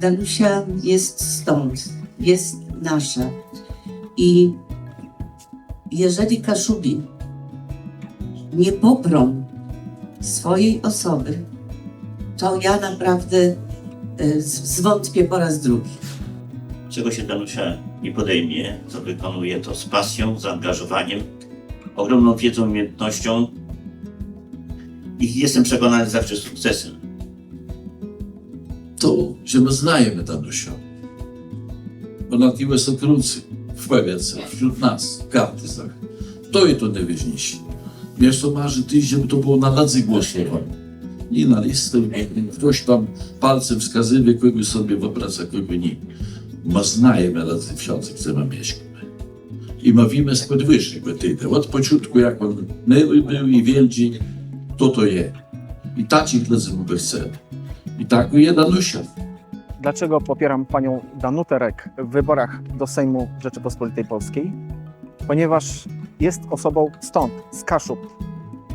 Danusia jest stąd, jest nasza. I jeżeli Kaszubi nie poprą swojej osoby, to ja naprawdę z- zwątpię po raz drugi. Czego się Danusia nie podejmie, co wykonuje to z pasją, zaangażowaniem, ogromną wiedzą, umiejętnością i jestem przekonany zawsze sukcesem. To, że my znajemy Danusię. Ponad iłe są krucy w wśród nas, w Kartysach. To je to najważniejsze. Wiesz, to marzy ty, żeby to było na ladzy głosowane. Nie na listę, ktoś tam palcem wskazywał, kogo sobie wyobraża, kogo nie. My znajemy ladzy wsiący, chcemy mieszkać. I mówimy z podwyższych tyle. Od początku, jak on myły był i wieldzień, to to je. I takich ledzy by chce. I tak je Danusia. Dlaczego popieram panią Danutę Rek w wyborach do Sejmu Rzeczypospolitej Polskiej? Ponieważ jest osobą stąd, z Kaszub.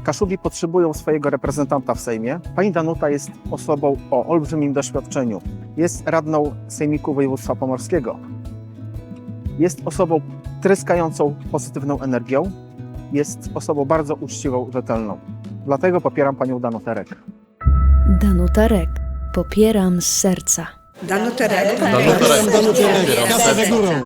Kaszubi potrzebują swojego reprezentanta w Sejmie. Pani Danuta jest osobą o olbrzymim doświadczeniu. Jest radną Sejmiku Województwa Pomorskiego. Jest osobą tryskającą pozytywną energią. Jest osobą bardzo uczciwą, rzetelną. Dlatego popieram panią Danutę Rek. Popieram z serca. Danuta Rek. Danuta Rek. Danuta